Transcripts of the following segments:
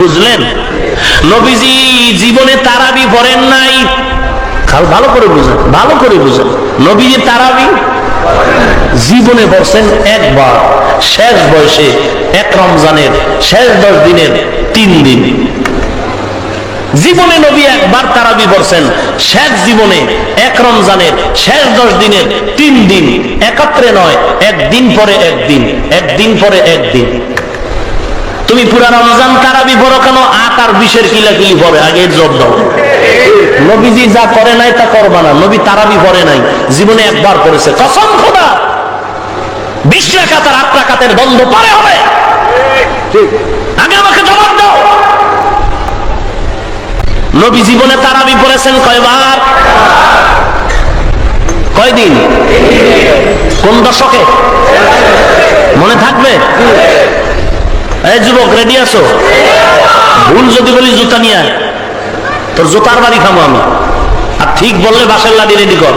বুঝলেন? নবীজি জীবনে তারাবি পড়েন নাই। ভালো করে বুঝেন, ভালো করে বুঝেন। নবীজি তারাবি জীবনে পড়ছেন একবার, শেষ বয়সে, এক রমজানের শেষ দশ দিনের তিন দিন। জীবনে নবী একবার তারাবি পড়ছেন শেষ জীবনে এক রমজানের শেষ দশ দিনের তিন দিন। একত্রে নয়, একদিন পরে একদিন একদিন পরে একদিন। তুমি পুরা রমজান তারাবি পড়ো কেন? আট আর বিশের কিলাকিলি পড়ে, আগে জব দাও। নবীজি যা করে নাই তা করবা না, নবী তারাবি পড়ে নাই, জীবনে একবার করেছে কসম খোদা! বিশ আট রাখাতের বন্ধ পরে হবে। আগে আমাকে জবাব দাও। নবী জীবনে তারাবি পড়েছেন কয়বার? কয়দিন? কোন দশকে? মনে থাকবে? যুবক রেডি আছো? ভুল যদি বলি জুতা নিয়ে। তোর জুতার বাড়ি খামো আমি। আর ঠিক বললে বাসের লাদি রেডি কর।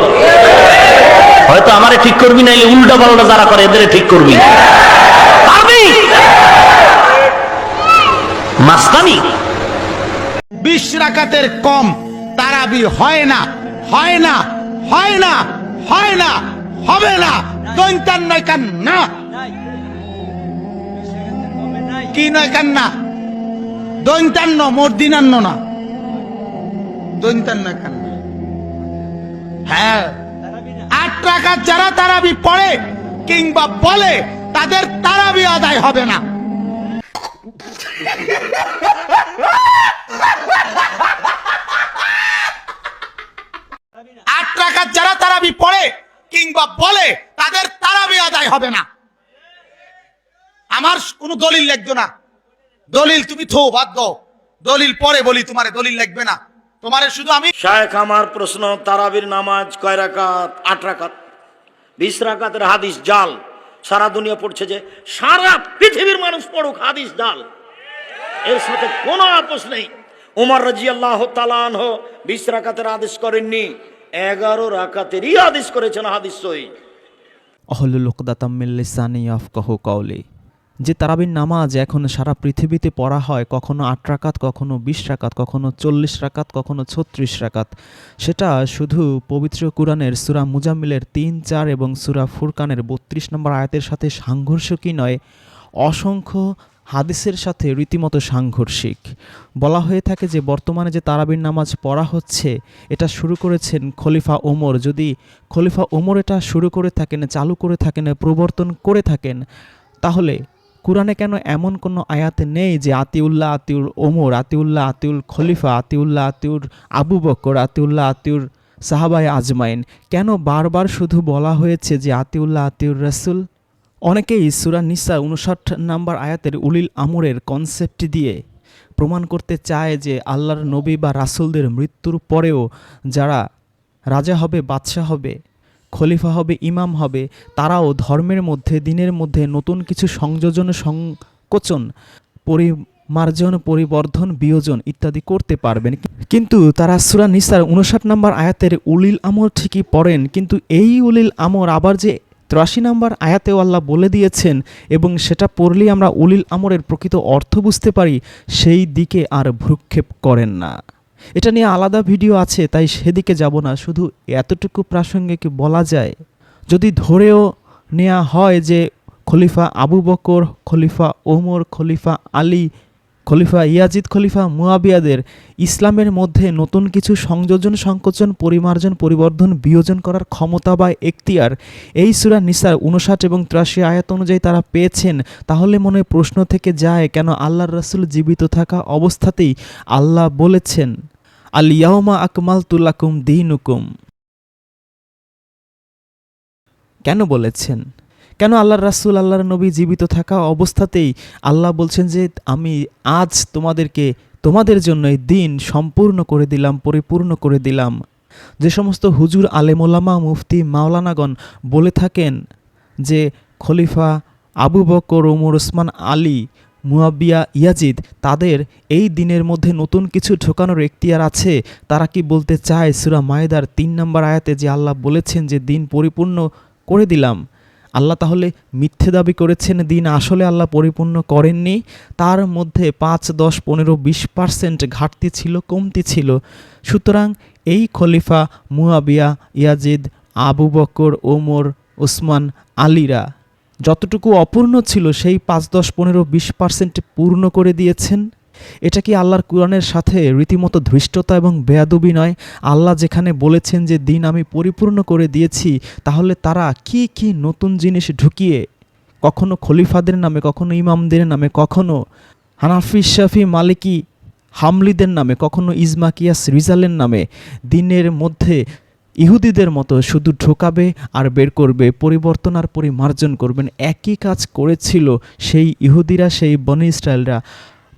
হয়তো আমারে ঠিক করবি, নাইলে উল্টা পাল্টা যারা করে, এদের ঠিক করবি। মাস্তানি? বিশ রাকাতের কম তারাবি হয় না হয় না হয় না হয় না, হবে না। দৈন্তান নয় কান না কি নয় কান না দৈন্তান্ন মর্দিনান্ন না। দৈন্তান নয় কান না হ্যাঁ। আট রাকাত যারা তারাবি পড়ে কিংবা বলে, তাদের তারাবি আদায় হবে না। আট রাকাত যারা তারাবি পড়ে কিংবা বলে, তাদের তারাবি আদায় হবে না। আমার কোনো দলিল লাগবে না। দলিল তুমি থো বাদ দাও। দলিল পরে বলি তোমারে দলিল লাগবে না। তোমারে শুধু আমি শায়েখ আমার প্রশ্ন তারাবির নামাজ কয় রাকাত? আট রাকাত। বিশ রাকাতের হাদিস জাল। সারা দুনিয়া পড়ছে যে সারা পৃথিবীর মানুষ পড়ুক হাদিস জাল। এর সাথে কোনো আপোষ নেই। উমর রাজি আল্লাহ তালান বিশ রাকাতের আদেশ করেননি। এগারো রাকাতেরই আদেশ করেছেন হাদিস সই। অহলুল উকদাতাম্মিল্লিসানি আফকাহ কাউলি যে তারাবির নামাজ এখন সারা পৃথিবীতে পড়া হয়, কখনো আট রাকাত, কখনো বিশ রাকাত, কখনো চল্লিশ রাকাত, কখনো ছত্রিশ রাকাত। সেটা শুধু পবিত্র কুরআনের সুরা মুজাম্মিলের তিন, চার এবং সুরা ফুরকানের বত্রিশ নম্বর আয়াতের সাথে সাংঘর্ষিকই নয়, অসংখ্য হাদিসের সাথে রীতিমতো সাংঘর্ষিক। বলা হয়ে থাকে যে বর্তমানে যে তারাবির নামাজ পড়া হচ্ছে, এটা শুরু করেছেন খলিফা ওমর। যদি খলিফা ওমর এটা শুরু করে থাকেন, চালু করে থাকেন, প্রবর্তন করে থাকেন, তাহলে কোরআনে কেন এমন কোনো আয়াত নেই যে আতিউল্লাহ আতিউর ওমর, আতিউল্লাহ, আতিউল খলিফা, আতিউল্লাহ, আতিউর আবু বকর, আতিউল্লাহ, আতিউর সাহাবায় আজমাইন? কেন বারবার শুধু বলা হয়েছে যে আতিউল্লাহ, আতিউর রাসুল? অনেকেই সুরা নিসা উনষাট নাম্বার আয়াতের উলিল আমরের কনসেপ্ট দিয়ে প্রমাণ করতে চায় যে আল্লাহর নবী বা রাসুলদের মৃত্যুর পরেও যারা রাজা হবে, বাদশাহ হবে খলিফা হবে, ইমাম হবে, তারাও ধর্মের মধ্যে, দিনের মধ্যে নতুন কিছু সংযোজন, সংকোচন, পরিমার্জন, পরিবর্ধন, বিয়োজন ইত্যাদি করতে পারবেন। কিন্তু তারা সুরা নিসার উনষাট নম্বর আয়াতের উলিল আমর ঠিকই পড়েন, কিন্তু এই উলিল আমর আবার যে ত্রাশি নম্বর আয়াতেও আল্লাহ বলে দিয়েছেন এবং সেটা পড়লেই আমরা উলিল আমরের প্রকৃত অর্থ বুঝতে পারি, সেই দিকে আর ভ্রুক্ষেপ করেন না। এটা নিয়ে আলাদা ভিডিও আছে, তাই সেদিকে যাব না। শুধু এতটুকু প্রাসঙ্গিক বলা যায়, যদি ধরেও নেওয়া হয় যে খলিফা আবু বকর, খলিফা ওমর, খলিফা আলী, খলিফা ইয়াজিদ, খলিফা মুয়াবিয়াদের ইসলামের মধ্যে নতুন কিছু সংযোজন, সংকোচন, পরিমার্জন, পরিবর্ধন, বিয়োজন করার ক্ষমতা বা এখতিয়ার এই সুরা নিসার উনষাট এবং ত্রাশি আয়াত অনুযায়ী তারা পেয়েছেন, তাহলে মনে প্রশ্ন থেকে যায়, কেন আল্লাহর রাসূল জীবিত থাকা অবস্থাতেই আল্লাহ বলেছেন। আল ইয়াউমা আকমাল তুলাকুম দিনুকুম। কেন বলেছেন? কেন আল্লাহর রাসূল, আল্লাহর নবী জীবিত থাকা অবস্থাতেই আল্লাহ বলছেন যে, আমি আজ তোমাদেরকে, তোমাদের জন্য এই দিন সম্পূর্ণ করে দিলাম, পরিপূর্ণ করে দিলাম। যে সমস্ত হুজুর, আলেমোলামা, মুফতি, মাওলানাগণ বলে থাকেন যে, খলিফা Abu Bakr, Omar, Osman, Ali Muawiya Yazid, তাদের এই দিনের মধ্যে নতুন কিছু ঢোকানোর এখতিয়ার আছে। তারা কি বলতে চায়? সুরা মায়েদার তিন নম্বর আয়াতে যে আল্লাহ বলেছেন যে, দিন পরিপূর্ণ করে দিলাম। আল্লাহ তাহলে মিথ্যে দাবি করেছেন, দিন আসলে আল্লাহ পরিপূর্ণ করেননি। তার মধ্যে পাঁচ, দশ, পনেরো, বিশ পার্সেন্ট ঘাটতি ছিল, কমতি ছিল। সুতরাং এই খলিফা Muawiya Yazid, Abu Bakr, Omar, Osman, আলীরা যতটুকু অপূর্ণ ছিল, সেই পাঁচ, দশ, পনেরো, বিশ পার্সেন্ট পূর্ণ করে দিয়েছেন। এটা কি আল্লাহর কোরআনের সাথে রীতিমতো ধৃষ্টতা এবং বেয়াদবি নয়? আল্লাহ যেখানে বলেছেন যে, দিন আমি পরিপূর্ণ করে দিয়েছি, তাহলে তারা কি কি নতুন জিনিস ঢুকিয়ে কখনো খলিফাদের নামে, কখনো ইমামদের নামে, কখনো হানাফি, শাফি, মালিকি, হামলিদের নামে, কখনো ইজমাকিয়াস, রিজালের নামে দিনের মধ্যে ইহুদিদের মতো শুধু ঢোকাবে আর বের করবে, পরিবর্তন আর পরিমার্জন করবেন, একই কাজ করেছিল সেই ইহুদিরা, সেই বনি ইসরায়েলরা।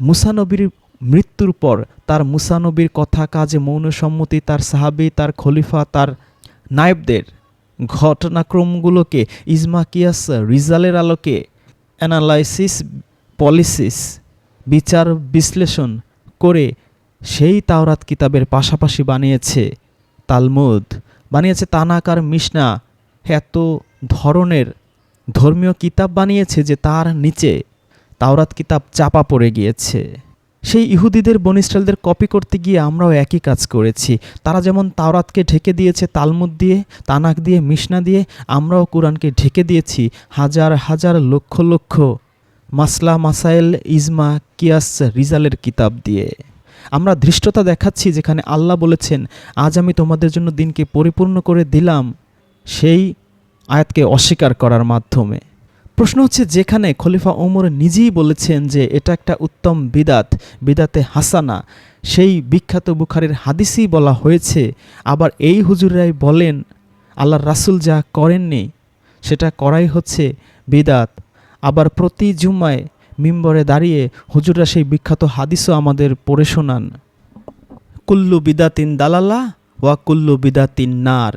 মুসানবীর মৃত্যুর পর তার মুসানবীর কথা, কাজে, মৌন সম্মতি, তার সাহাবি, তার খলিফা, তার নায়েবদের ঘটনাক্রমগুলোকে, ইজমাকিয়াস রিজালের আলোকে, অ্যানালাইসিস, পলিসিস, বিচার বিশ্লেষণ করে সেই তাওরাত কিতাবের পাশাপাশি বানিয়েছে। তালমুদ বানিয়েছে তানাকার মিশনা এত ধরনের ধর্মীয় কিতাব বানিয়েছে যে তার নিচে তাওরাত কিতাব চাপা পড়ে গিয়েছে। সেই ইহুদিদের বনিস্টালদের কপি করতে গিয়ে আমরাও একই কাজ করেছি। তারা যেমন তাওরাতকে ঢেকে দিয়েছে তালমুদ দিয়ে, তানাক দিয়ে মিশনা দিয়ে, আমরাও কোরআনকে ঢেকে দিয়েছি হাজার হাজার লক্ষ লক্ষ মাসলা মাসাইল ইজমা, কিয়াস, রিজালের কিতাব দিয়ে। আমরা ধৃষ্টতা দেখাচ্ছি যেখানে আল্লাহ বলেছেন, আজ আমি তোমাদের জন্য দিনকে পরিপূর্ণ করে দিলাম সেই আয়াতকে অস্বীকার করার মাধ্যমে। প্রশ্ন হচ্ছে, যেখানে খলিফা ওমর নিজেই বলেছেন যে এটা একটা উত্তম বিদাত, বিদাতে হাসানা, সেই বিখ্যাত বুখারের হাদিসই বলা হয়েছে, আবার এই হুজুরাই বলেন, আল্লাহর রাসূল যা করেননি, সেটা করাই হচ্ছে বিদাত। আবার প্রতি জুম্মায় মিম্বরে দাঁড়িয়ে হুজুররা সেই বিখ্যাত হাদিসও আমাদের পড়ে শোনান। কুল্লু বিদাতিন দালালা ওয়া কুল্লু বিদাতিন নার।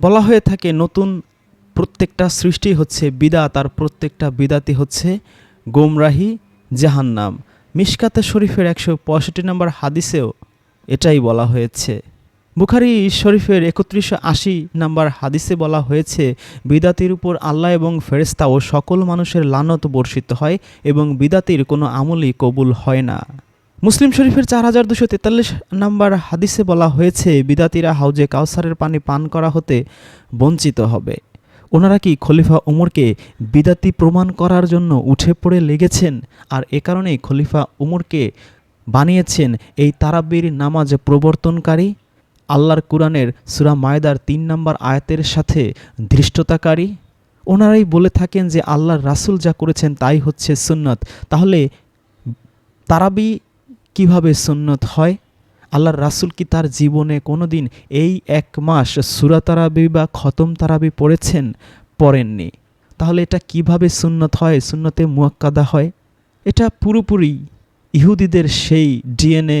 বলা হয়ে থাকে নতুন প্রত্যেকটা সৃষ্টি হচ্ছে বিদাত আর প্রত্যেকটা বিদাতি হচ্ছে গোমরাহি জাহান্নাম। মিশকাতে শরীফের একশো পঁয়ষট্টি নম্বর হাদিসেও এটাই বলা হয়েছে। বুখারি শরীফের একত্রিশশো আশি নাম্বার হাদিসে বলা হয়েছে, বিদাতির উপর আল্লাহ এবং ফেরেস্তা ও সকল মানুষের লানত বর্ষিত হয় এবং বিদাতির কোনো আমলই কবুল হয় না। মুসলিম শরীফের চার হাজার দুশো তেতাল্লিশ নাম্বার হাদিসে বলা হয়েছে, বিদাতিরা হাউজে কাউসারের পানি পান করা হতে বঞ্চিত হবে। ওনারা কি খলিফা উমরকে বিদাতি প্রমাণ করার জন্য উঠে পড়ে লেগেছেন? আর এ কারণেই খলিফা উমরকে বানিয়েছেন এই তারাবির নামাজ প্রবর্তনকারী? আল্লাহর কুরআনের সুরা মায়দার তিন নম্বর আয়াতের সাথে ধৃষ্টতাকারী? ওনারাই বলে থাকেন যে আল্লাহর রাসূল যা করেছেন তাই হচ্ছে সুন্নত। তাহলে তারাবি কীভাবে সুন্নত হয়? আল্লাহর রাসূল কি তার জীবনে কোনো দিন এই এক মাস সুরা তারাবি বা খতম তারাবি পড়েছেন, পড়েননি? তাহলে এটা কীভাবে সুন্নত হয়? সুন্নতে মুয়াক্কাদা হয়? এটা পুরোপুরি ইহুদিদের সেই ডিএনএ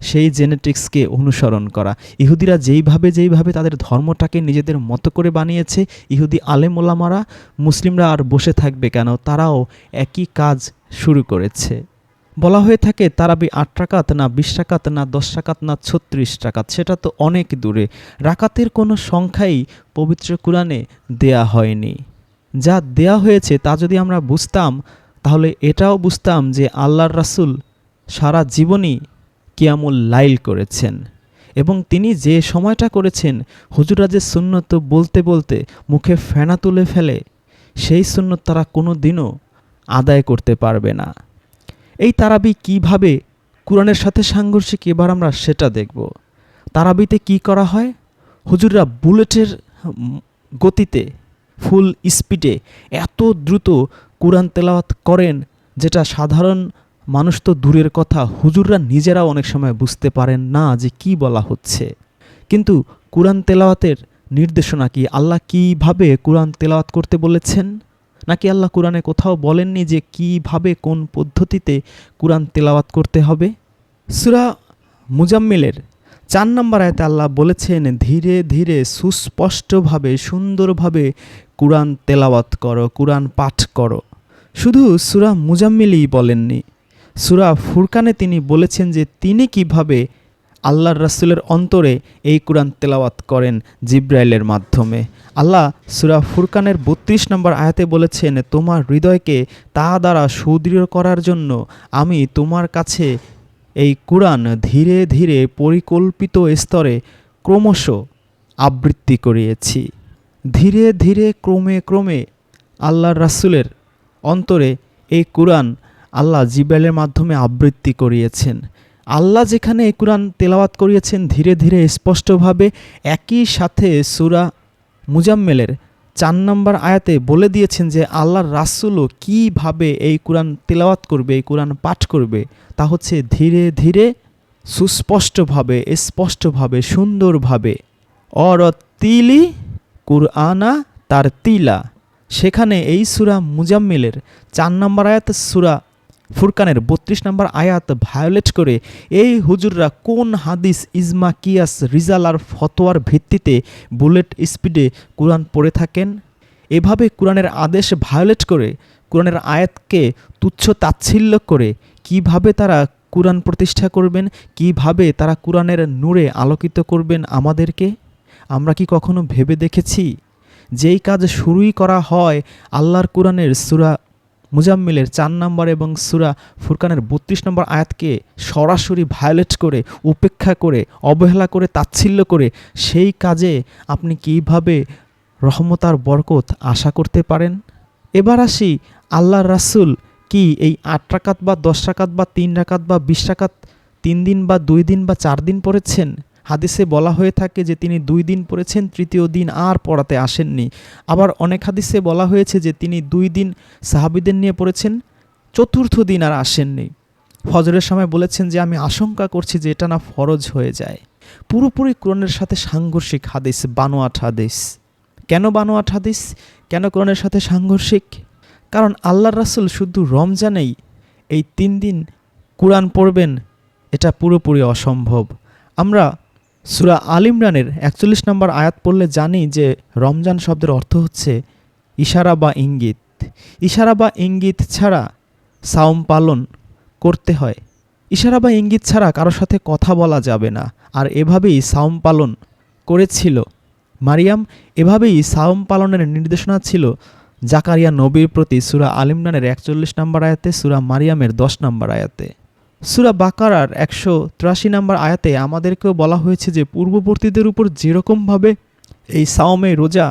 সেই জেনেটিক্সকে অনুসরণ করা। ইহুদিরা যেইভাবে যেইভাবে তাদের ধর্মটাকে নিজেদের মতো করে বানিয়েছে, ইহুদি আলেম ওলামারা, মুসলিমরা আর বসে থাকবে কেন? তারাও একই কাজ শুরু করেছে। বলা হয়ে থাকে তারাবি আট রাকাত না বিশ রাকাত না দশ রাকাত না ছত্রিশ রাকাত, সেটা তো অনেক দূরে। রাকাতের কোনো সংখ্যাই পবিত্র কোরআনে দেয়া হয়নি। যা দেয়া হয়েছে তা যদি আমরা বুঝতাম, তাহলে এটাও বুঝতাম যে আল্লাহর রাসূল সারা জীবনই কিয়ামুল লাইল করেছেন। এবং তিনি যে সময়টা করেছেন হুজুরা যে সুন্নত বলতে বলতে মুখে ফেনা তুলে ফেলে, সেই সুন্নত তারা কোনো দিনও আদায় করতে পারবে না। এই তারাবি কীভাবে কোরআনের সাথে সাংঘর্ষিক, এবার আমরা সেটা দেখব। তারাবিতে কি করা হয়? হুজুররা বুলেটের গতিতে, ফুল স্পিডে এত দ্রুত কোরআন তেলাওয়াত করেন, যেটা সাধারণ মানুষ তো দূরের কথা, হুজুররা নিজেরাও অনেক সময় বুঝতে পারেন না যে কি বলা হচ্ছে। কিন্তু কোরআন তেলাওয়াতের নির্দেশনা কি? আল্লাহ কীভাবে কোরআন তেলাওয়াত করতে বলেছেন? নাকি আল্লাহ কোরআনে কোথাও বলেননি যে কীভাবে কোন পদ্ধতিতে কোরআন তেলাওয়াত করতে হবে? সুরা মুজাম্মিলের চার নম্বর আয়তে আল্লাহ বলেছেন, ধীরে ধীরে সুস্পষ্টভাবে, সুন্দরভাবে কোরআন তেলাওয়াত করো, কোরআন পাঠ করো। শুধু সুরা মুজাম্মিলই বলেননি সুরা ফুরকানে তিনি বলেছেন যে তিনি কীভাবে আল্লাহর রাসূলের অন্তরে এই কোরআন তেলাওয়াত করেন জিব্রাইলের মাধ্যমে। আল্লাহ সুরা ফুরকানের বত্রিশ নম্বর আয়াতে বলেছেন, তোমার হৃদয়কে তা দ্বারা সুদৃঢ় করার জন্য আমি তোমার কাছে এই কোরআন ধীরে ধীরে পরিকল্পিত স্তরে ক্রমশ আবৃত্তি করিয়েছি। ধীরে ধীরে ক্রমে ক্রমে আল্লাহর রাসূলের অন্তরে এই কোরআন আল্লাহ জিব্রাইলের মাধ্যমে আবৃত্তি করিয়েছেন। আল্লাহ যেখানে কোরআন তেলাওয়াত করিয়েছেন, ধীরে ধীরে স্পষ্টভাবে একই সাথে সুরা মুজাম্মেলের চার নম্বর আয়াতে বলে দিয়েছেন যে, আল্লাহর রাসূলও কীভাবে এই কোরআন তেলাওয়াত করবে, এই কোরআন পাঠ করবে, তা হচ্ছে ধীরে ধীরে, সুস্পষ্টভাবে, স্পষ্টভাবে, সুন্দরভাবে। অর তিলি কুরআনা তার তিলা সেখানে এই সুরা মুজাম্মিলের চার নম্বর আয়াত সুরা ফুরকানের বত্রিশ নম্বর আয়াত ভায়োলেট করে, এই হুজুররা কোন হাদিস ইজমা কিয়াস রিজাল আর ফতোয়ার ভিত্তিতে বুলেট স্পিডে কোরআন পড়ে থাকেন? এভাবে কোরআনের আদেশ ভায়োলেট করে, কোরআনের আয়াতকে তুচ্ছ তাচ্ছিল্য করে, কীভাবে তারা কোরআন প্রতিষ্ঠা করবেন? কীভাবে তারা কোরআনের নূরে আলোকিত করবেন আমাদেরকে? আমরা কি কখনো ভেবে দেখেছি? যেই কাজ শুরুই করা হয়, আল্লাহর কোরআনের সুরা মুজাম্মিলের চার নম্বর এবং সুরা ফুরকানের বত্রিশ নম্বর আয়াতকে সরাসরি ভায়োলেট করে, উপেক্ষা করে, অবহেলা করে, তাচ্ছিল্য করে সেই কাজে আপনি কীভাবে রহমতার বরকত আশা করতে পারেন? এবার আসি আল্লাহর রাসূল কি এই আট রাকাত বা দশ রাকাত বা তিন রাকাত বা বিশ রাকাত তিন দিন বা দুই দিন বা চার দিন পড়েছেন? হাদিসে বলা হয়ে থাকে যে তিনি দুই দিন পড়েছেন, তৃতীয় দিন আর পড়াতে আসেননি। আবার অনেক হাদিসে বলা হয়েছে যে তিনি দুই দিন সাহাবিদের নিয়ে পড়েছেন, চতুর্থ দিন আর আসেননি। ফজরের সময় বলেছেন যে, আমি আশঙ্কা করছি যে এটা না ফরজ হয়ে যায়। পুরোপুরি কোরআনের সাথে সাংঘর্ষিক হাদিস, বানোয়াট হাদিস। কেন বানোয়াট হাদিস? কেন কোরআনের সাথে সাংঘর্ষিক? কারণ আল্লাহর রাসুল শুধু রমজানেই এই তিন দিন কোরআন পড়বেন, এটা পুরোপুরি অসম্ভব। আমরা সুরা আল ইমরানের একচল্লিশ নম্বর আয়াত পড়লে জানি যে রমজান শব্দের অর্থ হচ্ছে ইশারা বা ইঙ্গিত। ইশারা বা ইঙ্গিত ছাড়া সাওম পালন করতে হয়। ইশারা বা ইঙ্গিত ছাড়া কারোর সাথে কথা বলা যাবে না। আর এভাবেই সাওম পালন করেছিল। মারিয়াম, এভাবেই সাওম পালনের নির্দেশনা ছিল জাকারিয়া নবীর প্রতি সুরা আলিমরানের একচল্লিশ নম্বর আয়াতে, সুরা মারিয়ামের দশ নম্বর আয়াতে। সুরা বাকারার একশো তিরাশি নম্বর আয়াতে আমাদেরকেও বলা হয়েছে যে পূর্ববর্তীদের উপর যেরকমভাবে এই সাওমে রোজা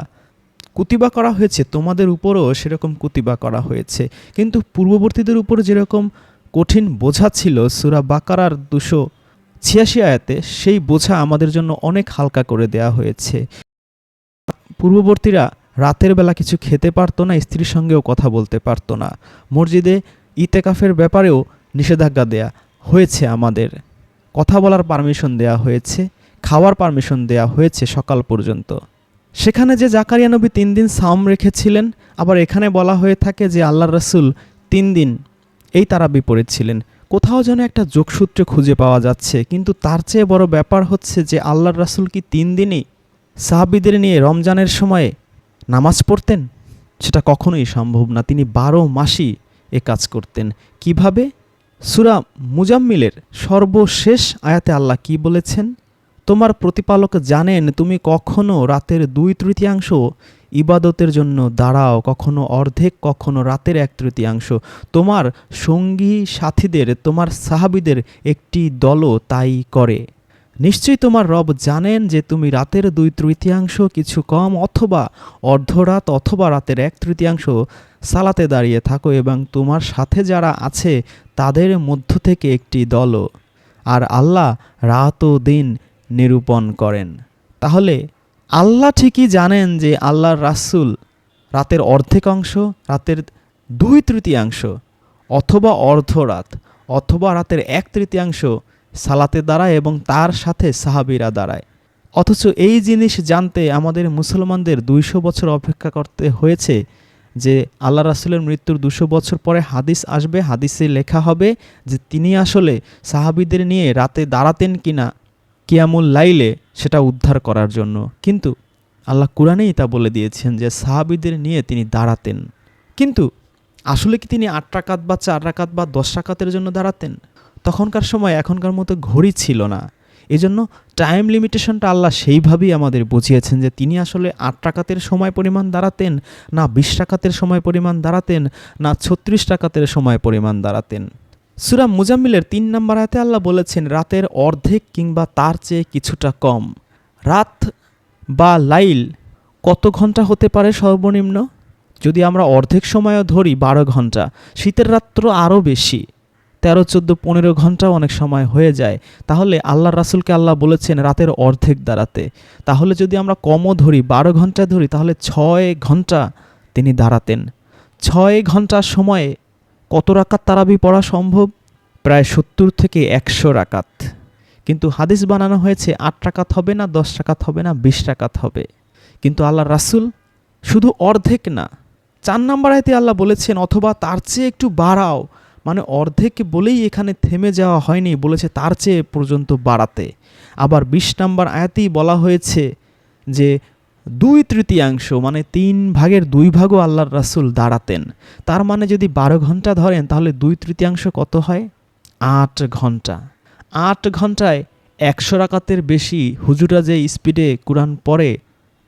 কুতিবা করা হয়েছে, তোমাদের উপরও সেরকম কুতিবা করা হয়েছে। কিন্তু পূর্ববর্তীদের উপর যেরকম কঠিন বোঝা ছিল সুরা বাকারার দুশো ছিয়াশি আয়াতে, সেই বোঝা আমাদের জন্য অনেক হালকা করে দেয়া হয়েছে। পূর্ববর্তীরা রাতের বেলা কিছু খেতে পারতো না, স্ত্রীর সঙ্গেও কথা বলতে পারতো না। মসজিদে ইতেকাফের ব্যাপারেও নিষেধাজ্ঞা দেয়া হয়েছে আমাদের। কথা বলার পারমিশন দেয়া হয়েছে, খাওয়ার পারমিশন দেয়া হয়েছে সকাল পর্যন্ত। সেখানে যে জাকারিয়া নবী তিন দিন সাম রেখেছিলেন, আবার এখানে বলা হয়ে থাকে যে আল্লাহ রসুল তিন দিন এই তারাবি ছিলেন কোথাও যেন একটা যোগসূত্রে খুঁজে পাওয়া যাচ্ছে, কিন্তু তার চেয়ে বড় ব্যাপার হচ্ছে যে আল্লাহর রাসূল কি তিন দিনই সাহাবিদের নিয়ে রমজানের সময়ে নামাজ পড়তেন? সেটা কখনোই সম্ভব না। তিনি বারো মাসই এ কাজ করতেন। কীভাবে? সুরা মুজাম্মিলের সর্বশেষ আয়াতে আল্লাহ কি বলেছেন? তোমার প্রতিপালক জানেন তুমি কখনো রাতের দুই তৃতীয়াংশ ইবাদতের জন্য দাঁড়াও, কখনো অর্ধেক, কখনো রাতের এক তৃতীয়াংশ। তোমার সঙ্গী সাথীদের, তোমার সাহাবিদের একটি দলও তাই করে। নিশ্চয়ই তোমার রব জানেন যে তুমি রাতের দুই তৃতীয়াংশ কিছু কম অথবা অর্ধরাত অথবা রাতের এক তৃতীয়াংশ সালাতে দাঁড়িয়ে থাকো এবং তোমার সাথে যারা আছে, তাদের মধ্য থেকে একটি দলও। আর আল্লাহ রাত ও দিন নিরূপণ করেন। তাহলে আল্লাহ ঠিকই জানেন যে আল্লাহর রাসূল রাতের অর্ধেক অংশ, রাতের দুই তৃতীয়াংশ অথবা অর্ধরাত অথবা রাতের এক তৃতীয়াংশ সালাতে দাঁড়ায় এবং তার সাথে সাহাবিরা দাঁড়ায়। অথচ এই জিনিস জানতে আমাদের মুসলমানদের দুইশো বছর অপেক্ষা করতে হয়েছে যে আল্লাহ রাসুলের মৃত্যুর দুশো বছর পরে হাদিস আসবে, হাদিসে লেখা হবে যে তিনি আসলে সাহাবিদের নিয়ে রাতে দাঁড়াতেন কিনা কিয়ামুল লাইলে সেটা উদ্ধার করার জন্য। কিন্তু আল্লাহ কোরআনেই তা বলে দিয়েছেন যে সাহাবিদের নিয়ে তিনি দাঁড়াতেন। কিন্তু আসলে কি তিনি আট রাকাত বা চার রাকাত বা দশ রাকাতের জন্য দাঁড়াতেন? তখনকার সময় এখনকার মতো ঘড়ি ছিল না। এজন্য টাইম লিমিটেশনটা আল্লাহ সেইভাবেই আমাদের বুঝিয়েছেন যে তিনি আসলে আট টাকাতের সময় পরিমাণ দাঁড়াতেন, না বিশ টাকাতের সময় পরিমাণ দাঁড়াতেন, না ছত্রিশ টাকাতের সময় পরিমাণ দাঁড়াতেন। সুরা মুজাম্মিলের তিন নম্বর আয়াতে আল্লাহ বলেছেন, রাতের অর্ধেক কিংবা তার চেয়ে কিছুটা কম। রাত বা লাইল কত ঘণ্টা হতে পারে সর্বনিম্ন? যদি আমরা অর্ধেক সময়ও ধরি, বারো ঘণ্টা। শীতের রাত্র আরও বেশি। তেরো, চোদ্দ, পনেরো ঘন্টাও অনেক সময় হয়ে যায়। তাহলে আল্লাহ রাসুলকে আল্লাহ বলেছেন রাতের অর্ধেক দাঁড়াতে। তাহলে যদি আমরা কমও ধরি, বারো ঘণ্টা ধরি, তাহলে ছয় ঘণ্টা তিনি দাঁড়াতেন। ছয় ঘণ্টার সময়ে কত রাকাত তারাবি পড়া সম্ভব? প্রায় সত্তর থেকে একশো রাকাত। কিন্তু হাদিস বানানো হয়েছে, আট টাকাত হবে না, দশ টাকাত হবে না, বিশ টাকাত হবে। কিন্তু আল্লাহ রাসুল শুধু অর্ধেক না, চার নাম্বার আয়তে আল্লাহ বলেছেন, অথবা তার চেয়ে একটু বাড়াও। মানে অর্ধেক বলেই এখানে থেমে যাওয়া হয়নি বলেছে তার চেয়ে পর্যন্ত বাড়াতে। আবার বিশ নাম্বার আয়াতেই বলা হয়েছে যে দুই তৃতীয়াংশ মানে তিন ভাগের দুই ভাগও আল্লাহর রাসুল দাঁড়াতেন। তার মানে যদি বারো ঘণ্টা ধরেন তাহলে দুই তৃতীয়াংশ কত হয়? আট ঘণ্টা। আট ঘন্টায় একশো রাকাতের বেশি হুজুরা যে স্পিডে কোরআন পড়ে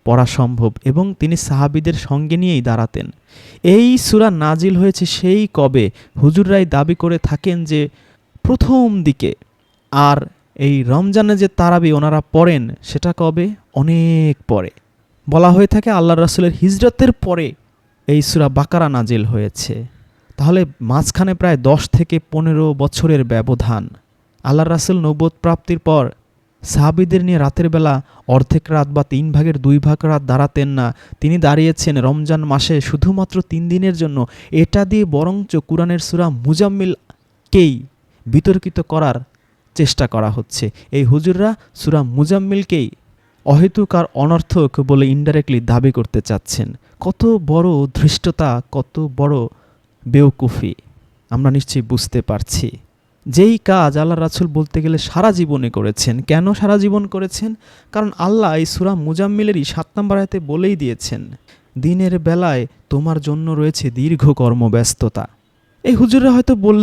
পড়া সম্ভব এবং তিনি সাহাবিদের সঙ্গে নিয়েই দাঁড়াতেন। এই সুরা নাজিল হয়েছে সেই কবে হুজুররাই দাবি করে থাকেন যে প্রথম দিকে। আর এই রমজানে যে তারাবি ওনারা পড়েন, সেটা কবে? অনেক পরে। বলা হয়ে থাকে আল্লাহ রাসুলের হিজরতের পরে এই সুরা বাকারা নাজিল হয়েছে। তাহলে মাঝখানে প্রায় দশ থেকে পনেরো বছরের ব্যবধান। আল্লাহ রাসুল নব্বত প্রাপ্তির পর সাহাবিদের নিয়ে রাতের বেলা অর্ধেক রাত বা তিন ভাগের দুই ভাগ রাত দাঁড়াতেন না। তিনি দাঁড়িয়েছেন রমজান মাসে শুধুমাত্র তিন দিনের জন্য। এটা দিয়ে বরঞ্চ কোরআনের সুরা মুজাম্মিলকেই বিতর্কিত করার চেষ্টা করা হচ্ছে। এই হুজুররা সুরা মুজাম্মিলকেই অহেতুক আর অনর্থক বলে ইনডাইরেক্টলি দাবি করতে চাচ্ছেন। কত বড় ধৃষ্টতা, কত বড় বেওকুফি, আমরা নিশ্চয়ই বুঝতে পারছি। যেই কাজ আল্লাহ রাসুল বলতে গেলে সারা জীবনে করেছেন। কেন সারা জীবন করেছেন? কারণ আল্লাহ এই সুরা মুজাম্মিলেরই সাত নম্বর আয়তে বলেই দিয়েছেন, দিনের বেলায় তোমার জন্য রয়েছে দীর্ঘ কর্মব্যস্ততা। এই হুজুররা হয়তো বল,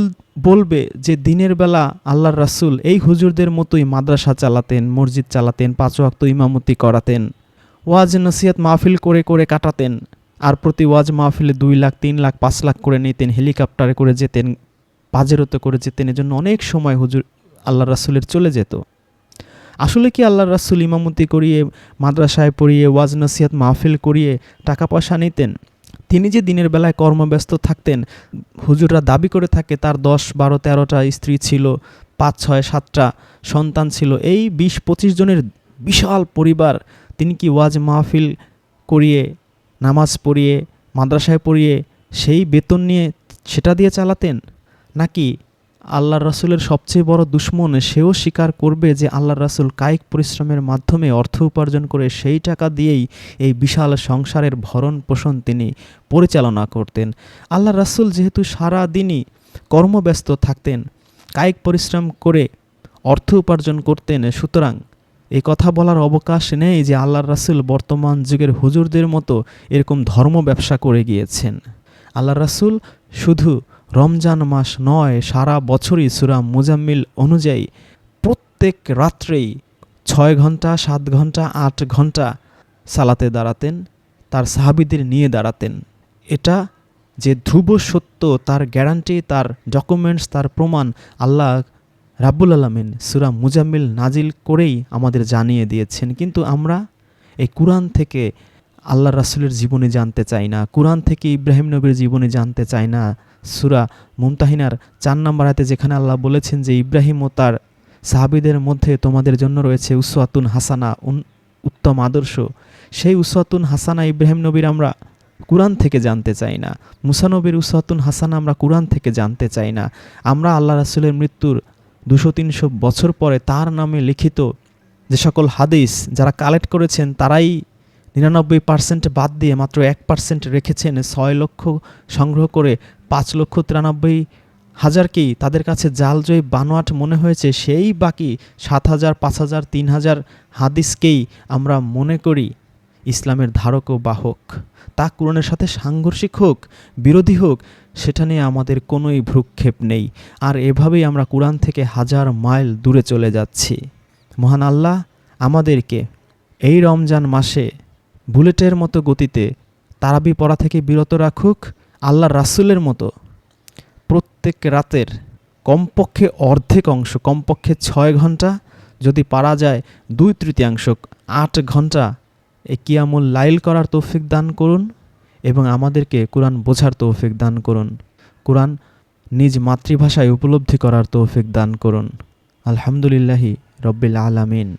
বলবে যে দিনের বেলা আল্লাহর রাসুল এই হুজুরদের মতোই মাদ্রাসা চালাতেন, মসজিদ চালাতেন, পাঁচ ওয়াক্ত ইমামতি করাতেন, ওয়াজ নসিহাত মাহফিল করে করে কাটাতেন, আর প্রতি ওয়াজ মাহফিলে দুই লাখ, তিন লাখ, পাঁচ লাখ করে নিতেন, হেলিকপ্টারে করে যেতেন পাজেরোতে করে যেতেন এজন্য অনেক সময় হুজুর আল্লাহ রাসুলের চলে যেত। আসলে কি আল্লাহ রাসুল ইমামতি করিয়ে, মাদ্রাসায় পড়িয়ে, ওয়াজ নসিহাত মাহফিল করিয়ে টাকা পয়সা নিতেন? তিনি যে দিনের বেলায় কর্মব্যস্ত থাকতেন, হুজুররা দাবি করে থাকে তার দশ, বারো, তেরোটা স্ত্রী ছিল, পাঁচ, ছয়, সাতটা সন্তান ছিল। এই বিশ, পঁচিশ জনের বিশাল পরিবার, তিনি কি ওয়াজ মাহফিল করিয়ে, নামাজ পড়িয়ে, মাদ্রাসায় পড়িয়ে সেই বেতন নিয়ে সেটা দিয়ে চালাতেন? নাকি আল্লাহর রাসুলের সবচেয়ে বড় দুশ্মন সেও স্বীকার করবে যে আল্লাহর রাসুল কায়িক পরিশ্রমের মাধ্যমে অর্থ উপার্জন করে সেই টাকা দিয়েই এই বিশাল সংসারের ভরণ পোষণ তিনি পরিচালনা করতেন। আল্লাহ রাসুল যেহেতু সারা দিনই কর্মব্যস্ত থাকতেন, কায়িক পরিশ্রম করে অর্থ উপার্জন করতেন, সুতরাং এই কথা বলার অবকাশ নেই যে আল্লাহর রাসুল বর্তমান যুগের হুজুরদের মতো এরকম ধর্ম ব্যবসা করে গিয়েছেন। আল্লাহ রাসুল শুধু রমজান মাস নয়, সারা বছরই সুরা মুজাম্মিল অনুযায়ী প্রত্যেক রাত্রেই ছয় ঘণ্টা, সাত ঘণ্টা, আট ঘণ্টা সালাতে দাঁড়াতেন, তার সাহাবিদের নিয়ে দাঁড়াতেন। এটা যে ধ্রুব সত্য, তার গ্যারান্টি, তার ডকুমেন্টস, তার প্রমাণ আল্লাহ রাব্বুল আলমিন সুরা মুজাম্মিল নাজিল করেই আমাদের জানিয়ে দিয়েছেন। কিন্তু আমরা এই কোরআন থেকে আল্লাহ রাসুলের জীবনী জানতে চাই না, কোরআন থেকে ইব্রাহিম নবীর জীবনী জানতে চাই না। সুরা মুমতাহিনার চার নম্বর হাতে যেখানে আল্লাহ বলেছেন যে ইব্রাহিম ও তার সাহাবিদের মধ্যে তোমাদের জন্য রয়েছে উসওয়াতুন হাসানা উত্তম আদর্শ। সেই উসওয়াতুন হাসানা ইব্রাহিম নবীর আমরা কোরআন থেকে জানতে চাই না। মুসানবীর উসওয়াতুন হাসানা আমরা কোরআন থেকে জানতে চাই না। আমরা আল্লাহ রাসুলের মৃত্যুর দুশো তিনশো বছর পরে তার নামে লিখিত যে সকল হাদিস যারা কালেক্ট করেছেন, তারাই নিরানব্বই পার্সেন্ট বাদ দিয়ে মাত্র এক পার্সেন্ট রেখেছেন, ছয় লক্ষ সংগ্রহ করে পাঁচ লক্ষ তিরানব্বই হাজারকেই তাদের কাছে জালজয়ী বানোয়াট মনে হয়েছে? সেই বাকি সাত হাজার, পাঁচ হাজার, তিন হাজার হাদিসকেই আমরা মনে করি ইসলামের ধারক ও বাহক। তা কোরআনের সাথে সাংঘর্ষিক হোক, বিরোধী হোক, সেটা নিয়ে আমাদের কোনোই ভ্রুক্ষেপ নেই। আর এভাবেই আমরা কোরআন থেকে হাজার মাইল দূরে চলে যাচ্ছি। মহান আল্লাহ আমাদেরকে এই রমজান মাসে বুলেটের মতো গতিতে তারাবি পড়া থেকে বিরত রাখুক আল্লাহ রাসুলের মতো প্রত্যেক রাতের কমপক্ষে অর্ধেক অংশ, কমপক্ষে ছয় ঘণ্টা, যদি পারা যায় দুই তৃতীয়াংশ, আট ঘণ্টা এ কিয়ামুল লাইল করার তৌফিক দান করুন এবং আমাদেরকে কোরআন বোঝার তৌফিক দান করুন। কোরআন নিজ মাতৃভাষায় উপলব্ধি করার তৌফিক দান করুন। আলহামদুলিল্লাহি রব্বিল আলামিন।